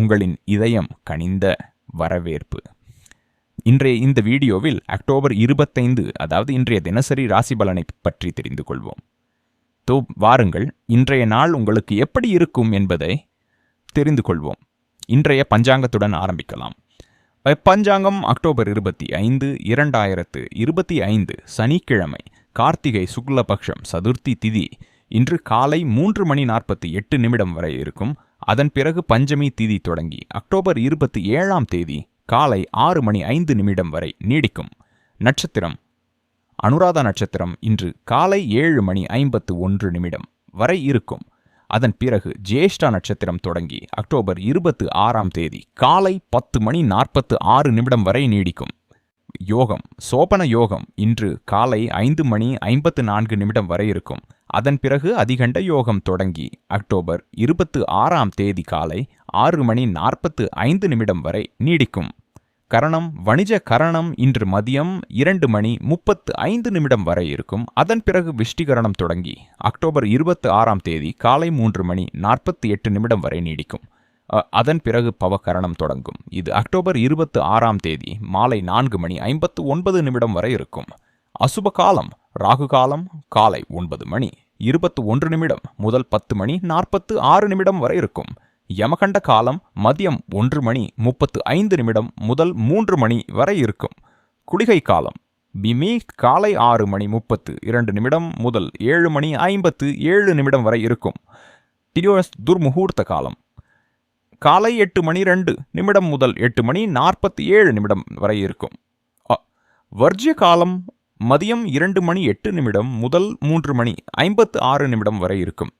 உங்களின் இதயம் கனிந்த வரவேற்பு. இன்றைய இந்த வீடியோவில் அக்டோபர் இருபத்தைந்து அதாவது இன்றைய தினசரி ராசி பலனை பற்றி தெரிந்து கொள்வோம். தோ வாருங்கள் இன்றைய நாள் உங்களுக்கு எப்படி இருக்கும் என்பதை தெரிந்து கொள்வோம். இன்றைய பஞ்சாங்கத்துடன் ஆரம்பிக்கலாம். பஞ்சாங்கம் அக்டோபர் இருபத்தி ஐந்து இரண்டாயிரத்து இருபத்தி ஐந்து சனிக்கிழமை கார்த்திகை சுக்லபக்ஷம் சதுர்த்தி திதி இன்று காலை மூன்று மணி நாற்பத்தி எட்டு நிமிடம் வரை இருக்கும். அதன் பிறகு பஞ்சமி திதி தொடங்கி அக்டோபர் இருபத்தி ஏழாம் தேதி காலை ஆறு மணி ஐந்து நிமிடம் வரை நீடிக்கும். நட்சத்திரம். அனுராதா நட்சத்திரம் இன்று காலை ஏழு மணி ஐம்பத்து ஒன்று நிமிடம் வரை இருக்கும். அதன் பிறகு ஜேஷ்டா நட்சத்திரம் தொடங்கி அக்டோபர் இருபத்து ஆறாம் தேதி காலை பத்து மணி நாற்பத்து ஆறு நிமிடம் வரை நீடிக்கும். யோகம். சோபன யோகம் இன்று காலை ஐந்து மணி ஐம்பத்து நான்கு நிமிடம் வரை இருக்கும். அதன் பிறகு அதிகண்ட யோகம் தொடங்கி அக்டோபர் இருபத்து ஆறாம் தேதி காலை ஆறு மணி நாற்பத்து ஐந்து நிமிடம் வரை நீடிக்கும். கரணம் வணிஜ கரணம் இன்று மதியம் இரண்டு மணி முப்பத்து ஐந்து நிமிடம் வரை இருக்கும். அதன் பிறகு விஷ்டிகரணம் தொடங்கி அக்டோபர் இருபத்து ஆறாம் தேதி காலை மூன்று மணி நாற்பத்தி எட்டு நிமிடம் வரை நீடிக்கும். அதன் பிறகு பவகரணம் தொடங்கும். இது அக்டோபர் இருபத்து ஆறாம் தேதி மாலை நான்கு மணி ஐம்பத்து ஒன்பது நிமிடம் வரை இருக்கும். அசுப காலம் ராகு காலம் காலை ஒன்பது மணி. இருபத்து ஒன்று நிமிடம் முதல் பத்து மணி நாற்பத்து ஆறு நிமிடம் வரை இருக்கும். யமகண்ட காலம் மதியம் ஒன்று மணி முப்பத்து ஐந்து நிமிடம் முதல் மூன்று மணி வரை இருக்கும். குளிகை காலம் பிமி காலை ஆறு மணி முப்பத்து இரண்டு நிமிடம் முதல் ஏழு மணி ஐம்பத்து ஏழு நிமிடம் வரை இருக்கும். டிடியோஸ் துர்முகூர்த்த காலம் காலை எட்டு மணி ரெண்டு நிமிடம் முதல் எட்டு மணி நாற்பத்தி ஏழு நிமிடம் வரை இருக்கும். வர்ஜிய காலம் மதியம் இரண்டு மணி எட்டு நிமிடம் முதல் மூன்று மணி ஐம்பத்து ஆறு நிமிடம் வரை இருக்கும்.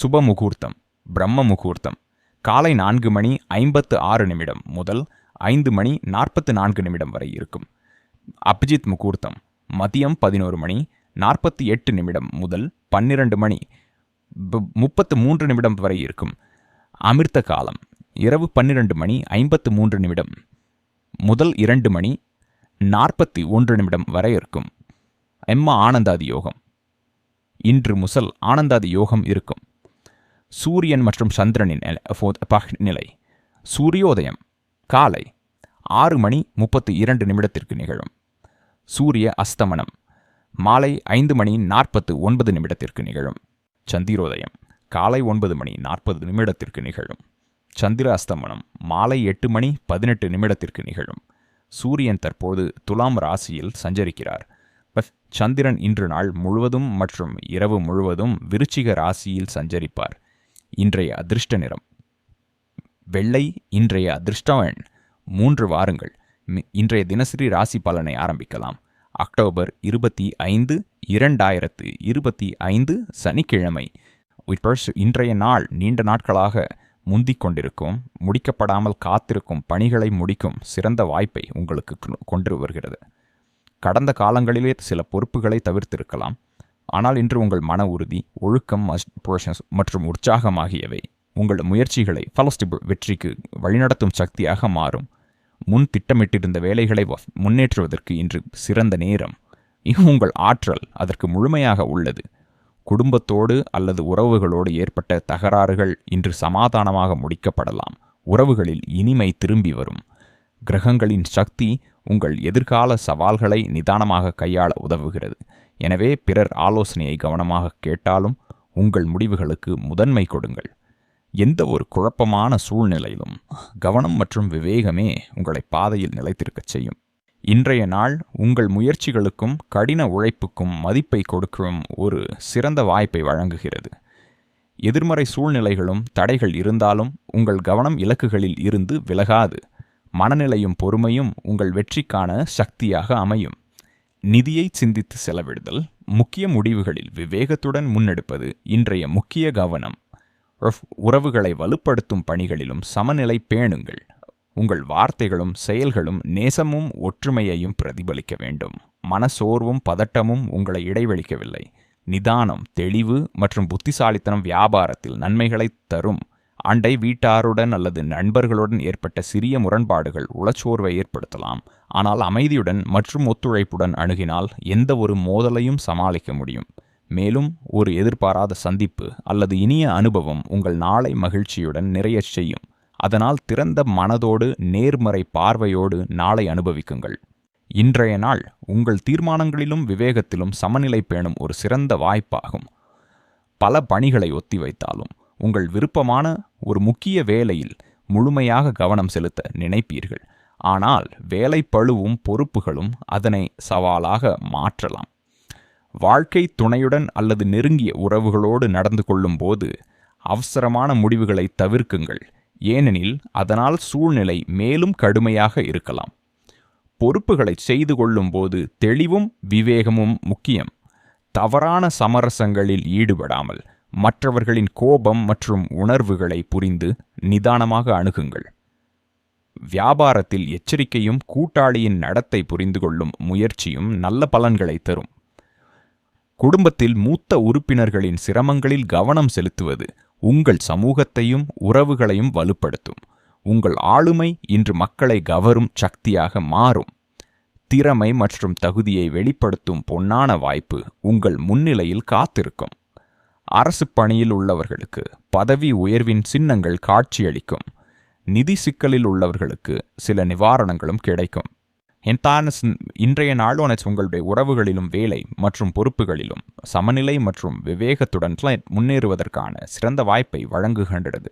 சுப முகூர்த்தம் பிரம்ம முகூர்த்தம். காலை நான்கு மணி ஐம்பத்து ஆறு நிமிடம் முதல் ஐந்து மணி நாற்பத்து நான்கு நிமிடம் வரை இருக்கும். அபிஜித் முகூர்த்தம் மதியம் பதினோரு மணி நாற்பத்தி எட்டு நிமிடம் முதல் பன்னிரண்டு மணி முப்பத்து மூன்று நிமிடம் வரை இருக்கும். அமிர்த காலம் இரவு பன்னிரண்டு மணி ஐம்பத்து மூன்று நிமிடம் முதல் இரண்டு மணி நாற்பத்தி ஒன்று நிமிடம் வரை இருக்கும். எம்மா ஆனந்தாதி யோகம் இன்று முசல் ஆனந்தாதி யோகம் இருக்கும். சூரியன் மற்றும் சந்திரனின் நிலை. சூரியோதயம் காலை ஆறு மணி முப்பத்தி இரண்டு நிமிடத்திற்கு நிகழும். சூரிய அஸ்தமனம் மாலை ஐந்து மணி நாற்பத்து ஒன்பது நிமிடத்திற்கு நிகழும். சந்திரோதயம் காலை ஒன்பது மணி நாற்பது நிமிடத்திற்கு நிகழும். சந்திர அஸ்தமனம் மாலை எட்டு மணி பதினெட்டு நிமிடத்திற்கு நிகழும். சூரியன் தற்போது துலாம் ராசியில் சஞ்சரிக்கிறார். சந்திரன் இன்று நாள் முழுவதும் மற்றும் இரவு முழுவதும் விருச்சிக ராசியில் சஞ்சரிப்பார். இன்றைய அதிர்ஷ்ட நிறம். வெள்ளை இன்றைய அதிர்ஷ்டவன். மூன்று வாரங்கள். இன்றைய தினசரி ராசி பலனை ஆரம்பிக்கலாம். அக்டோபர் இருபத்தி ஐந்து இரண்டாயிரத்து இருபத்தி ஐந்து சனிக்கிழமை. இன்றைய நாள் நீண்ட நாட்களாக முந்திக் கொண்டிருக்கும் முடிக்கப்படாமல் காத்திருக்கும் பணிகளை முடிக்கும் சிறந்த வாய்ப்பை உங்களுக்கு கொண்டு வருகிறது. கடந்த காலங்களிலே சில பொறுப்புகளை தவிர்த்திருக்கலாம். ஆனால் இன்று உங்கள் மன உறுதி ஒழுக்கம் மற்றும் உற்சாகம் ஆகியவை உங்கள் முயற்சிகளை ஃபலஸ்டிபிள் வெற்றிக்கு வழிநடத்தும் சக்தியாக மாறும். முன் திட்டமிட்டிருந்த வேலைகளை முன்னேற்றுவதற்கு இன்று சிறந்த நேரம். உங்கள் ஆற்றல் அதற்கு முழுமையாக உள்ளது. குடும்பத்தோடு அல்லது உறவுகளோடு ஏற்பட்ட தகராறுகள் இன்று சமாதானமாக முடிக்கப்படலாம். உறவுகளில் இனிமை திரும்பி வரும். கிரகங்களின் சக்தி உங்கள் எதிர்கால சவால்களை நிதானமாக கையாள உதவுகிறது. எனவே பிறர் ஆலோசனையை கவனமாக கேட்டாலும் உங்கள் முடிவுகளுக்கு முதன்மை கொடுங்கள். எந்த ஒரு குழப்பமான சூழ்நிலையிலும் கவனம் மற்றும் விவேகமே உங்களை பாதையில் நிலைத்திருக்கச் செய்யும். இன்றைய நாள் உங்கள் முயற்சிகளுக்கும் கடின உழைப்புக்கும் மதிப்பை கொடுக்கும் ஒரு சிறந்த வாய்ப்பை வழங்குகிறது. எதிர்மறை சூழ்நிலைகளும் தடைகள் இருந்தாலும் உங்கள் கவனம் இலக்குகளில் இருந்து விலகாது. மனநிலையும் பொறுமையும் உங்கள் வெற்றிக்கான சக்தியாக அமையும். நிதியை சிந்தித்து செலவிடுதல் முக்கிய முடிவுகளில் விவேகத்துடன் முன்னெடுப்பது இன்றைய முக்கிய கவனம். உறவுகளை வலுப்படுத்தும் பணிகளிலும் சமநிலை பேணுங்கள். உங்கள் வார்த்தைகளும் செயல்களும் நேசமும் ஒற்றுமையையும் பிரதிபலிக்க வேண்டும். மனசோர்வும் பதட்டமும் உங்களை இடைவெளிக்கவில்லை. நிதானம் தெளிவு மற்றும் புத்திசாலித்தனம் வியாபாரத்தில் நன்மைகளை தரும். அண்டை வீட்டாருடன் அல்லது நண்பர்களுடன் ஏற்பட்ட சிறிய முரண்பாடுகள் உளச்சோர்வை ஏற்படுத்தலாம். ஆனால் அமைதியுடன் மற்றும் ஒத்துழைப்புடன் அணுகினால் எந்த ஒரு மோதலையும் சமாளிக்க முடியும். மேலும் ஒரு எதிர்பாராத சந்திப்பு அல்லது இனிய அனுபவம் உங்கள் நாளை மகிழ்ச்சியுடன் நிறைய செய்யும். அதனால் திறந்த மனதோடு நேர்மறை பார்வையோடு நாளை அனுபவிக்குங்கள். இன்றைய நாள் உங்கள் தீர்மானங்களிலும் விவேகத்திலும் சமநிலை பேணும் ஒரு சிறந்த வாய்ப்பாகும். பல பணிகளை ஒத்திவைத்தாலும் உங்கள் விருப்பமான ஒரு முக்கிய வேலையில் முழுமையாக கவனம் செலுத்த நினைப்பீர்கள். ஆனால் வேலை பழுவும் பொறுப்புகளும் அதனை சவாலாக மாற்றலாம். வாழ்க்கை துணையுடன் அல்லது நெருங்கிய உறவுகளோடு நடந்து கொள்ளும்போது அவசரமான முடிவுகளை தவிர்க்குங்கள். ஏனெனில் அதனால் சூழ்நிலை மேலும் கடுமையாக இருக்கலாம். பொறுப்புகளை செய்து கொள்ளும்போது தெளிவும் விவேகமும் முக்கியம். தவறான சமரசங்களில் ஈடுபடாமல் மற்றவர்களின் கோபம் மற்றும் உணர்வுகளை புரிந்து நிதானமாக அணுகுங்கள். வியாபாரத்தில் எச்சரிக்கையும் கூட்டாளியின் நடத்தை புரிந்து கொள்ளும் முயற்சியும் நல்ல பலன்களை தரும். குடும்பத்தில் மூத்த உறுப்பினர்களின் சிரமங்களில் கவனம் செலுத்துவது உங்கள் சமூகத்தையும் உறவுகளையும் வலுப்படுத்தும். உங்கள் ஆளுமை இன்று மக்களை கவரும் சக்தியாக மாறும். திறமை மற்றும் தகுதியை வெளிப்படுத்தும் பொன்னான வாய்ப்பு உங்கள் முன்னிலையில் காத்திருக்கும். அரசு பணியில் உள்ளவர்களுக்கு பதவி உயர்வின் சின்னங்கள் காட்சியளிக்கும். நிதி சிக்கலில் உள்ளவர்களுக்கு சில நிவாரணங்களும் கிடைக்கும். என்தான இன்றைய நாளோன உங்களுடைய உறவுகளிலும் வேலை மற்றும் பொறுப்புகளிலும் சமநிலை மற்றும் விவேகத்துடன் முன்னேறுவதற்கான சிறந்த வாய்ப்பை வழங்குகின்றது.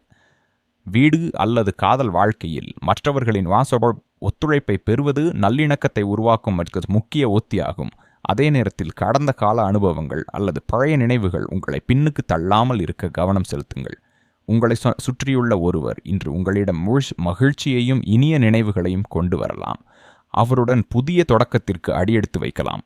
வீடு அல்லது காதல் வாழ்க்கையில் மற்றவர்களின் வாசப ஒத்துழைப்பை பெறுவது நல்லிணக்கத்தை உருவாக்கும் முக்கிய ஒத்தியாகும். அதே நேரத்தில் கடந்த கால அனுபவங்கள் அல்லது பழைய நினைவுகள் உங்களை பின்னுக்கு தள்ளாமல் இருக்க கவனம் செலுத்துங்கள். உங்களை சுற்றியுள்ள ஒருவர் இன்று உங்களிடம் முழு மகிழ்ச்சியையும் இனிய நினைவுகளையும் கொண்டு வரலாம். அவருடன் புதிய தொடக்கத்திற்கு அடியெடுத்து வைக்கலாம்.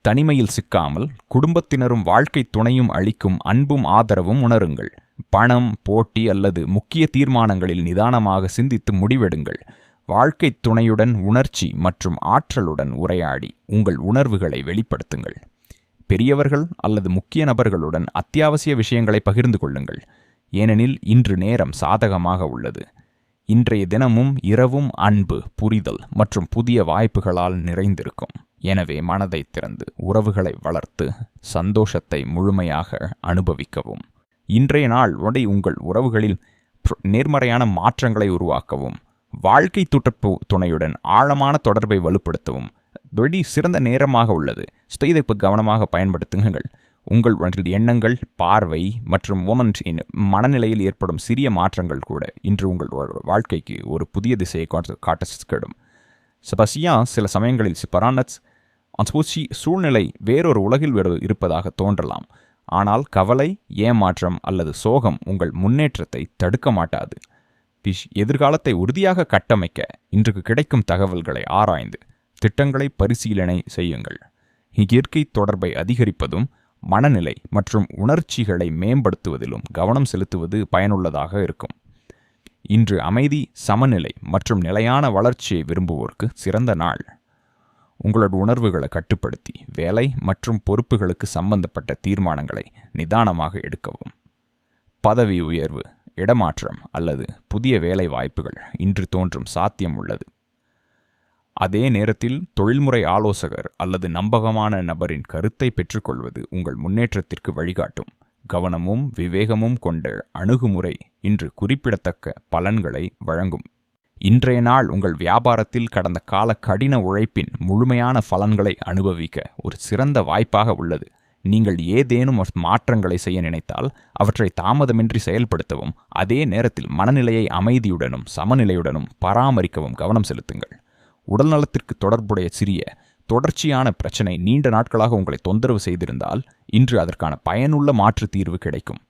தனிமையில் சிக்காமல் குடும்பத்தினரும் வாழ்க்கை துணையும் அளிக்கும் அன்பும் ஆதரவும் உணருங்கள். பணம் போட்டி அல்லது முக்கிய தீர்மானங்களில் நிதானமாக சிந்தித்து முடிவெடுங்கள். வாழ்க்கை துணையுடன் உணர்ச்சி மற்றும் ஆற்றலுடன் உரையாடி உங்கள் உணர்வுகளை வெளிப்படுத்துங்கள். பெரியவர்கள் அல்லது முக்கிய நபர்களுடன் அத்தியாவசிய விஷயங்களை பகிர்ந்து கொள்ளுங்கள். ஏனெனில் இன்று நேரம் சாதகமாக உள்ளது. இன்றைய தினமும் இரவும் அன்பு புரிதல் மற்றும் புதிய வாய்ப்புகளால் நிறைந்திருக்கும். எனவே மனதை திறந்து உறவுகளை வளர்த்து சந்தோஷத்தை முழுமையாக அனுபவிக்கவும். இன்றைய நாள் உடை உங்கள் உறவுகளில் நேர்மறையான மாற்றங்களை உருவாக்கவும். வாழ்க்கை துட்டப்பு துணையுடன் ஆழமான தொடர்பை வலுப்படுத்தவும். வெடி சிறந்த நேரமாக உள்ளது. இதை கவனமாக பயன்படுத்துங்கள். உங்கள் எண்ணங்கள் பார்வை மற்றும் உமன் மனநிலையில் ஏற்படும் சிறிய மாற்றங்கள் கூட இன்று உங்கள் வாழ்க்கைக்கு ஒரு புதிய திசையை காட்டும் கெடும் சபசியா சில சமயங்களில் சிப்பரானட்ஸ் அன்பூச்சி சூழ்நிலை வேறொரு உலகில் இருப்பதாக தோன்றலாம். ஆனால் கவலை ஏமாற்றம் அல்லது சோகம் உங்கள் முன்னேற்றத்தை தடுக்க மாட்டாது. பிஷ் எதிர்காலத்தை உறுதியாக கட்டமைக்க இன்றுக்கு கிடைக்கும் தகவல்களை ஆராய்ந்து திட்டங்களை பரிசீலனை செய்யுங்கள். இயற்கை தொடர்பை அதிகரிப்பதும் மனநிலை மற்றும் உணர்ச்சிகளை மேம்படுத்துவதிலும் கவனம் செலுத்துவது பயனுள்ளதாக இருக்கும். இன்று அமைதி சமநிலை மற்றும் நிலையான வளர்ச்சியை விரும்புவோருக்கு சிறந்த நாள். உங்களோட உணர்வுகளை கட்டுப்படுத்தி வேலை மற்றும் பொறுப்புகளுக்கு சம்பந்தப்பட்ட தீர்மானங்களை நிதானமாக எடுக்கவும். பதவி உயர்வு இடமாற்றம் அல்லது புதிய வேலை வாய்ப்புகள் இன்று தோன்றும் சாத்தியம் உள்ளது. அதே நேரத்தில் தொழில்முறை ஆலோசகர் அல்லது நம்பகமான நபரின் கருத்தை பெற்றுக்கொள்வது உங்கள் முன்னேற்றத்திற்கு வழிகாட்டும். கவனமும் விவேகமும் கொண்ட அணுகுமுறை இன்று குறிப்பிடத்தக்க பலன்களை வழங்கும். இன்றைய நாள் உங்கள் வியாபாரத்தில் கடந்த கால கடின உழைப்பின் முழுமையான பலன்களை அனுபவிக்க ஒரு சிறந்த வாய்ப்பாக உள்ளது. நீங்கள் ஏதேனும் மாற்றங்களை செய்ய நினைத்தால் அவற்றை தாமதமின்றி செயல்படுத்தவும் அதே நேரத்தில் மனநிலையை அமைதியுடனும் சமநிலையுடனும் பராமரிக்கவும் கவனம் செலுத்துங்கள். உடல்நலத்திற்கு தொடர்புடைய சிறிய தொடர்ச்சியான பிரச்சனை நீண்ட நாட்களாக உங்களை தொந்தரவு செய்திருந்தால் இன்று அதற்கான பயனுள்ள மாற்று தீர்வு கிடைக்கும்.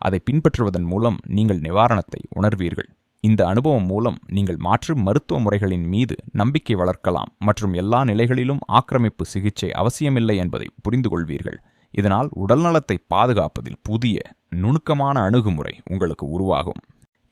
அதை பின்பற்றுவதன் மூலம் நீங்கள் நிவாரணத்தை உணர்வீர்கள். இந்த அனுபவம் மூலம் நீங்கள் மாற்று மருத்துவ முறைகளின் மீது நம்பிக்கை வளர்க்கலாம் மற்றும் எல்லா நிலைகளிலும் ஆக்கிரமிப்பு சிகிச்சை அவசியமில்லை என்பதை புரிந்து கொள்வீர்கள் இதனால் உடல்நலத்தை பாதுகாப்பதில் புதிய நுணுக்கமான அணுகுமுறை உங்களுக்கு உருவாகும்.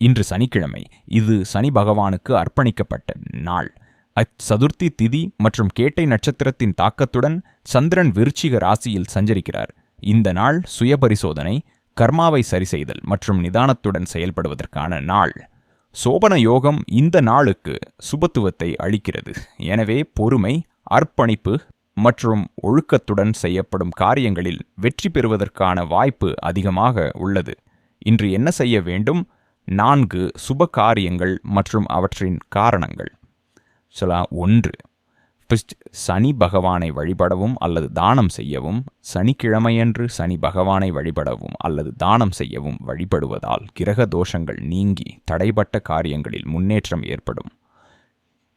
இன்று சனிக்கிழமை இது சனி பகவானுக்கு அர்ப்பணிக்கப்பட்ட நாள். அச்சதுர்த்தி திதி மற்றும் கேட்டை நட்சத்திரத்தின் தாக்கத்துடன் சந்திரன் விருச்சிக ராசியில் சஞ்சரிக்கிறார். இந்த நாள் சுயபரிசோதனை கர்மாவை சரிசெய்தல் மற்றும் நிதானத்துடன் செயல்படுவதற்கான நாள். சோபன யோகம் இந்த நாளுக்கு சுபத்துவத்தை அளிக்கிறது. எனவே பொறுமை அர்ப்பணிப்பு மற்றும் ஒழுக்கத்துடன் செய்யப்படும் காரியங்களில் வெற்றி பெறுவதற்கான வாய்ப்பு அதிகமாக உள்ளது. இன்று என்ன செய்ய வேண்டும்? நான்கு சுப காரியங்கள் மற்றும் அவற்றின் காரணங்கள். சொல்லா ஒன்று. ஃபர்ஸ்ட் சனி பகவானை வழிபடவும் அல்லது தானம் செய்யவும் சனிக்கிழமையன்று சனி பகவானை வழிபடவும் அல்லது தானம் செய்யவும் வழிபடுவதால் கிரக தோஷங்கள் நீங்கி தடைப்பட்ட காரியங்களில் முன்னேற்றம் ஏற்படும்.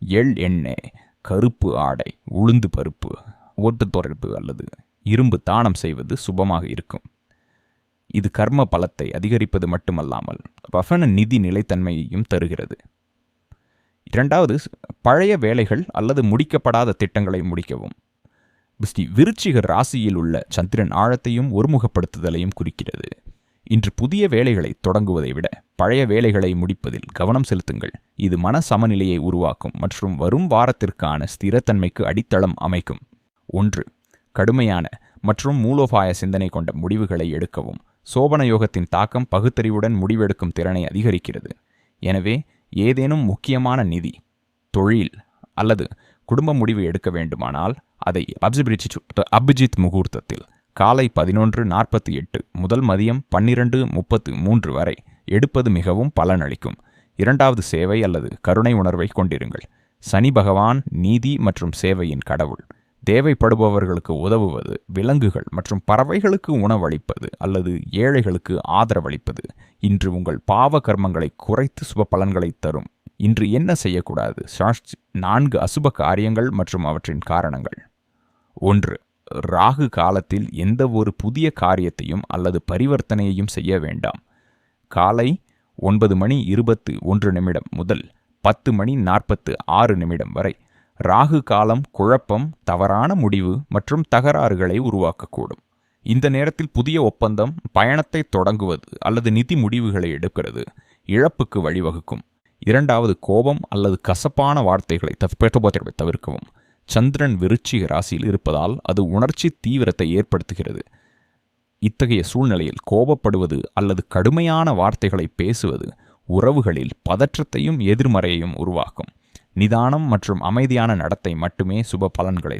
எள் எண்ணெய் கருப்பு ஆடை உளுந்து பருப்பு ஓட்டுத்தொடர்பு அல்லது இரும்பு தானம் செய்வது சுபமாக இருக்கும். இது கர்ம பலத்தை அதிகரிப்பது மட்டுமல்லாமல் வசன நிதி நிலைத்தன்மையையும் தருகிறது. இரண்டாவது பழைய வேலைகள் அல்லது முடிக்கப்படாத திட்டங்களை முடிக்கவும். ஸ்ரீ விருச்சிக ராசியில் உள்ள சந்திரன் ஆழத்தையும் ஒருமுகப்படுத்துதலையும் குறிக்கிறது. இன்று புதிய வேலைகளை தொடங்குவதை விட பழைய வேலைகளை முடிப்பதில் கவனம் செலுத்துங்கள். இது மன சமநிலையை உருவாக்கும் மற்றும் வரும் வாரத்திற்கான ஸ்திரத்தன்மைக்கு அடித்தளம் அமைக்கும். ஒன்று கடுமையான மற்றும் மூலோபாய சிந்தனை கொண்ட முடிவுகளை எடுக்கவும். சோபன யோகத்தின் தாக்கம் பகுத்தறிவுடன் முடிவெடுக்கும் திறனை அதிகரிக்கிறது. எனவே ஏதேனும் முக்கியமான நிதி தொழில் அல்லது குடும்ப முடிவு எடுக்க வேண்டுமானால் அதை அபிஜித் முகூர்த்தத்தில் காலை பதினொன்று நாற்பத்தி எட்டு முதல் மதியம் பன்னிரண்டு முப்பத்து மூன்று வரை எடுப்பது மிகவும் பலனளிக்கும். இரண்டாவது சேவை அல்லது கருணை உணர்வை கொண்டிருங்கள். சனி பகவான் நீதி மற்றும் சேவையின் கடவுள். தேவைப்படுபவர்களுக்கு உதவுவது விலங்குகள் மற்றும் பறவைகளுக்கு உணவளிப்பது அல்லது ஏழைகளுக்கு ஆதரவளிப்பது இன்று உங்கள் பாவ கர்மங்களை குறைத்து சுப பலன்களை தரும். இன்று என்ன செய்யக்கூடாது? நான்கு அசுப காரியங்கள் மற்றும் அவற்றின் காரணங்கள். ஒன்று ராகு காலத்தில் எந்த ஒரு புதிய காரியத்தையும் அல்லது பரிவர்த்தனையையும் செய்ய வேண்டாம். காலை ஒன்பது மணி இருபத்து ஒன்று நிமிடம் முதல் பத்து மணி நாற்பத்து ஆறு நிமிடம் வரை. ராகு காலம் குழப்பம் தவறான முடிவு மற்றும் தகராறுகளை உருவாக்கக்கூடும். இந்த நேரத்தில் புதிய ஒப்பந்தம் பயணத்தை தொடங்குவது அல்லது நிதி முடிவுகளை எடுக்கிறது இழப்புக்கு வழிவகுக்கும். இரண்டாவது கோபம் அல்லது கசப்பான வார்த்தைகளை தவிர்க்கவும். சந்திரன் விருச்சிக ராசியில் இருப்பதால் அது உணர்ச்சி தீவிரத்தை ஏற்படுத்துகிறது. இத்தகைய சூழ்நிலையில் கோபப்படுவது அல்லது கடுமையான வார்த்தைகளை பேசுவது உறவுகளில் பதற்றத்தையும் எதிர்மறையையும் உருவாக்கும். நிதானம் மற்றும் அமைதியான நடத்தை மட்டுமே சுப பலன்களை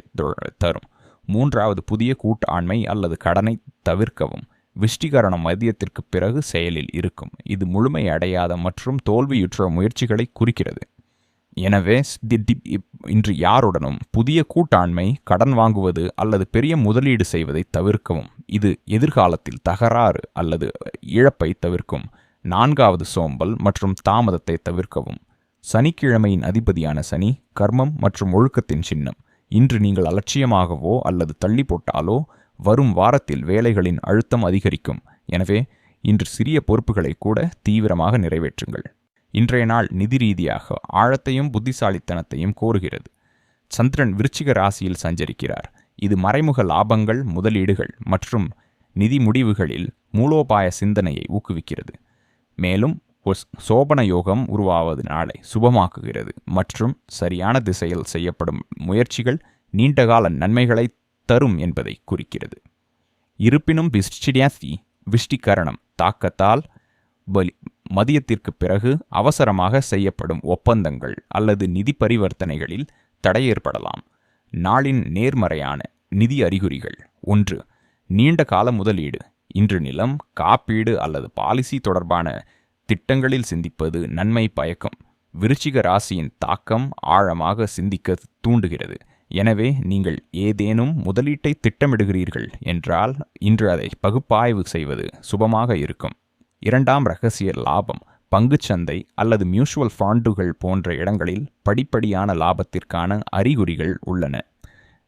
தரும். மூன்றாவது புதிய கூட்டாண்மை அல்லது கடனை தவிர்க்கவும். விஷ்டிகரணம் மதியத்திற்கு பிறகு செயலில் இருக்கும். இது முழுமை அடையாத மற்றும் தோல்வியுற்ற முயற்சிகளை குறிக்கிறது. எனவே இன்று யாருடனும் புதிய கூட்டாண்மை கடன் வாங்குவது அல்லது பெரிய முதலீடு செய்வதை தவிர்க்கவும். இது எதிர்காலத்தில் தகராறு அல்லது இழப்பை தவிர்க்கும். நான்காவது சோம்பல் மற்றும் தாமதத்தை தவிர்க்கவும். சனிக்கிழமையின் அதிபதியான சனி கர்மம் மற்றும் ஒழுக்கத்தின் சின்னம். இன்று நீங்கள் அலட்சியமாகவோ அல்லது தள்ளி போட்டாலோ வரும் வாரத்தில் வேலைகளின் அழுத்தம் அதிகரிக்கும். எனவே இன்று சிறிய பொறுப்புகளை கூட தீவிரமாக நிறைவேற்றுங்கள். இன்றைய நாள் நிதி ரீதியாக ஆழத்தையும் புத்திசாலித்தனத்தையும் கோருகிறது. சந்திரன் விருச்சிக ராசியில் சஞ்சரிக்கிறார். இது மறைமுக லாபங்கள் முதலீடுகள் மற்றும் நிதி முடிவுகளில் மூலோபாய சிந்தனையை ஊக்குவிக்கிறது. மேலும் சோபன யோகம் உருவாவது நாளை சுபமாக்குகிறது. மற்றும் சரியான திசையில் செய்யப்படும் முயற்சிகள் நீண்டகால நன்மைகளை தரும் என்பதை குறிக்கிறது. இருப்பினும் பிஸ்டிடியாசி விஷ்டிகரணம் தாக்கத்தால் பலி மதியத்திற்கு பிறகு அவசரமாக செய்யப்படும் ஒப்பந்தங்கள் அல்லது நிதி பரிவர்த்தனைகளில் தடை ஏற்படலாம் நாளின் நேர்மறையான நிதி அறிகுறிகள். ஒன்று நீண்ட கால முதலீடு. இன்று நிலம் காப்பீடு அல்லது பாலிசி தொடர்பான திட்டங்களில் சிந்திப்பது நன்மை பயக்கம். விருச்சிக ராசியின் தாக்கம் ஆழமாக சிந்திக்க தூண்டுகிறது. எனவே நீங்கள் ஏதேனும் முதலீட்டை திட்டமிடுகிறீர்கள் என்றால் இன்று அதை பகுப்பாய்வு செய்வது சுபமாக இருக்கும். இரண்டாம் ரகசிய லாபம் பங்குச்சந்தை அல்லது மியூச்சுவல் ஃபாண்டுகள் போன்ற இடங்களில் படிப்படியான லாபத்திற்கான அறிகுறிகள் உள்ளன.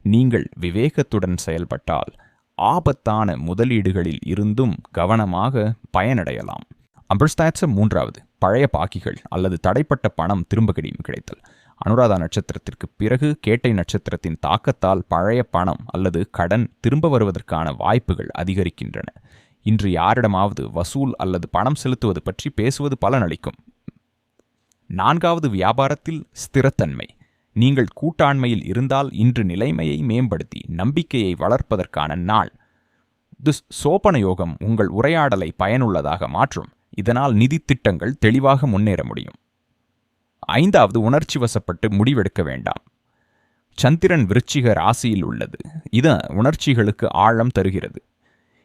நீங்கள் விவேகத்துடன் செயல்பட்டால் ஆபத்தான முதலீடுகளில் இருந்தும் கவனமாக பயனடையலாம். அம்பர்ஸ்தாட்ச மூன்றாவது பழைய பாக்கிகள் அல்லது தடைப்பட்ட பணம் திரும்ப கிடையும் கிடைத்தல். அனுராதா நட்சத்திரத்திற்கு பிறகு கேட்டை நட்சத்திரத்தின் தாக்கத்தால் பழைய பணம் அல்லது கடன் திரும்ப வருவதற்கான வாய்ப்புகள் அதிகரிக்கின்றன. இன்று யாரிடமாவது வசூல் அல்லது பணம் செலுத்துவது பற்றி பேசுவது பலனளிக்கும். நான்காவது வியாபாரத்தில் ஸ்திரத்தன்மை. நீங்கள் கூட்டாண்மையில் இருந்தால் இன்று நிலைமையை மேம்படுத்தி நம்பிக்கையை வளர்ப்பதற்கான நாள். திஸ் சோபன யோகம் உங்கள் உரையாடலை பயனுள்ளதாக மாற்றும். இதனால் நிதி திட்டங்கள் தெளிவாக முன்னேற முடியும். ஐந்தாவது உணர்ச்சி வசப்பட்டு முடிவெடுக்க வேண்டாம். சந்திரன் விருச்சிக ராசியில் உள்ளது. இது உணர்ச்சிகளுக்கு ஆழம் தருகிறது.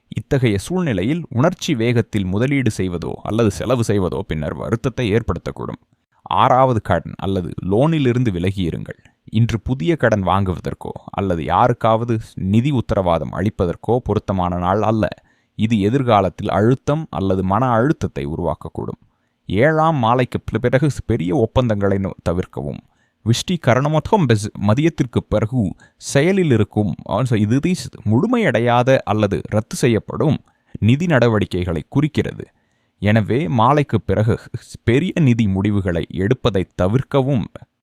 இத்தகைய சூழ்நிலையில் உணர்ச்சி வேகத்தில் முதலீடு செய்வதோ அல்லது செலவு செய்வதோ பின்னர் வருத்தத்தை ஏற்படுத்தக்கூடும். ஆறாவது கடன் அல்லது லோனிலிருந்து விலகியிருங்கள். இன்று புதிய கடன் வாங்குவதற்கோ அல்லது யாருக்காவது நிதி உத்தரவாதம் அளிப்பதற்கோ பொருத்தமான நாள் அல்ல. இது எதிர்காலத்தில் அழுத்தம் அல்லது மன அழுத்தத்தை உருவாக்கக்கூடும். ஏழாம் மாலைக்கு பிறகு பெரிய ஒப்பந்தங்களை தவிர்க்கவும். விஷ்டி கரணமொத்தம் பெஸ் மதியத்திற்கு பிறகு செயலில் இருக்கும் இது முழுமையடையாத அல்லது ரத்து செய்யப்படும் நிதி நடவடிக்கைகளை குறிக்கிறது. எனவே மாலைக்கு பிறகு பெரிய நிதி முடிவுகளை எடுப்பதை தவிர்க்கவும்